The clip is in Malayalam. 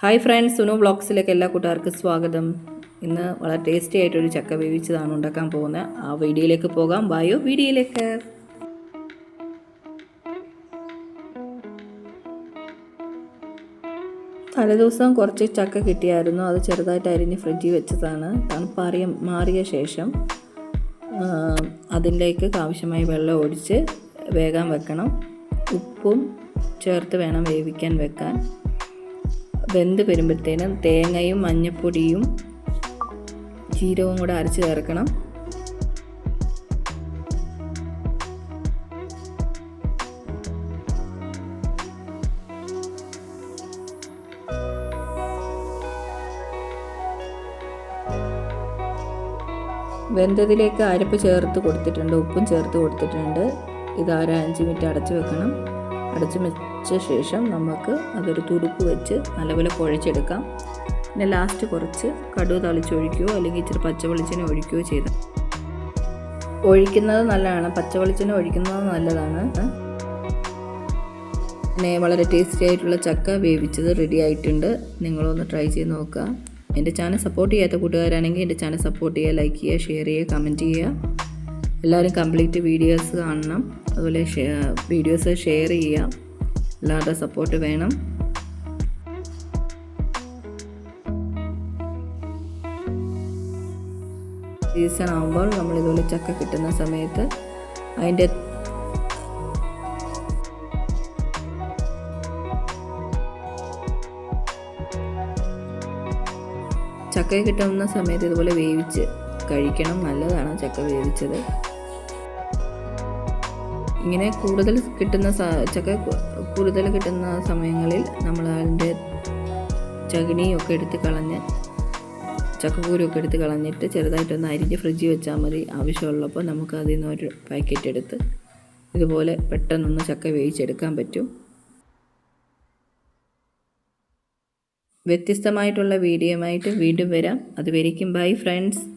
ഹായ് ഫ്രണ്ട്സ് സുനു വ്ളോഗ്സിലേക്ക് എല്ലാ കൂട്ടുകാർക്കും സ്വാഗതം. ഇന്ന് വളരെ ടേസ്റ്റി ആയിട്ടൊരു ചക്ക വേവിച്ചതാണ് ഉണ്ടാക്കാൻ പോകുന്നത്. ആ വീഡിയോയിലേക്ക് പോകാം. ബായോ വീഡിയോയിലേക്ക്. തലേദിവസം കുറച്ച് ചക്ക കിട്ടിയായിരുന്നു. അത് ചെറുതായിട്ട് അരിഞ്ഞ് ഫ്രിഡ്ജിൽ വെച്ചതാണ്. തണുപ്പാറിയ മാറിയ ശേഷം അതിലേക്ക് ആവശ്യമായ വെള്ളം ഒഴിച്ച് വേകാൻ വെക്കണം. ഉപ്പും ചേർത്ത് വേണം വേവിക്കാൻ വെക്കാൻ. വെന്ത് വരുമ്പോഴത്തേനും തേങ്ങയും മഞ്ഞപ്പൊടിയും ജീരകവും കൂടെ അരച്ച് ചേർക്കണം. വെന്തതിലേക്ക് അരപ്പ് ചേർത്ത് കൊടുത്തിട്ടുണ്ട് ഉപ്പും ചേർത്ത് കൊടുത്തിട്ടുണ്ട്. ഇത് ഒരു അഞ്ച് മിനിറ്റ് അടച്ചു വെക്കണം. അടച്ചു വെച്ച ശേഷം നമുക്ക് അതൊരു തുടുപ്പ് വെച്ച് നല്ലപോലെ കുഴച്ചെടുക്കാം. പിന്നെ ലാസ്റ്റ് കുറച്ച് കടുക് തളിച്ചൊഴിക്കുകയോ അല്ലെങ്കിൽ ഇച്ചിരി പച്ചവെളിച്ചെണ്ണ ഒഴിക്കുകയോ ചെയ്ത് ഒഴിക്കുന്നത് നല്ലതാണ്. പച്ചവെളിച്ചെണ്ണ ഒഴിക്കുന്നത് നല്ലതാണ്. പിന്നെ വളരെ ടേസ്റ്റി ആയിട്ടുള്ള ചക്ക വേവിച്ചത് റെഡി ആയിട്ടുണ്ട്. നിങ്ങളൊന്ന് ട്രൈ ചെയ്ത് നോക്കുക. എന്റെ ചാനൽ സപ്പോർട്ട് ചെയ്യാത്ത കൂട്ടുകാരാണെങ്കിൽ എന്റെ ചാനൽ സപ്പോർട്ട് ചെയ്യുക ലൈക്ക് ചെയ്യുക ഷെയർ ചെയ്യുക കമന്റ് ചെയ്യുക. എല്ലാവരും കംപ്ലീറ്റ് വീഡിയോസ് കാണണം. അതുപോലെ വീഡിയോസ് ഷെയർ ചെയ്യാം. എല്ലാവരുടെ സപ്പോർട്ട് വേണം. സീസൺ ആകുമ്പോൾ നമ്മൾ ഇതുപോലെ ചക്ക കിട്ടുന്ന സമയത്ത് അതിന്റെ ചക്ക കിട്ടുന്ന സമയത്ത് ഇതുപോലെ വേവിച്ച് കഴിക്കണം. നല്ലതാണ് ചക്ക വേവിച്ചത്. ഇങ്ങനെ കൂടുതൽ കിട്ടുന്ന ചക്ക കൂടുതൽ കിട്ടുന്ന സമയങ്ങളിൽ നമ്മൾ അതിന്റെ ചകിണിയൊക്കെ എടുത്ത് കളഞ്ഞ് ചക്കക്കൂരൊക്കെ എടുത്ത് കളഞ്ഞിട്ട് ചെറുതായിട്ടൊന്ന് അരിഞ്ഞ് ഫ്രിഡ്ജിൽ വെച്ചാൽ മതി. ആവശ്യമുള്ളപ്പോൾ നമുക്ക് അതിൽ നിന്ന് ഒരു പാക്കറ്റ് എടുത്ത് ഇതുപോലെ പെട്ടെന്നൊന്ന് ചക്ക വേവിച്ചെടുക്കാൻ പറ്റും. വ്യത്യസ്തമായിട്ടുള്ള ആയിട്ട് വീണ്ടും വരാം. അതുവരേക്കും ബൈ ഫ്രണ്ട്സ്.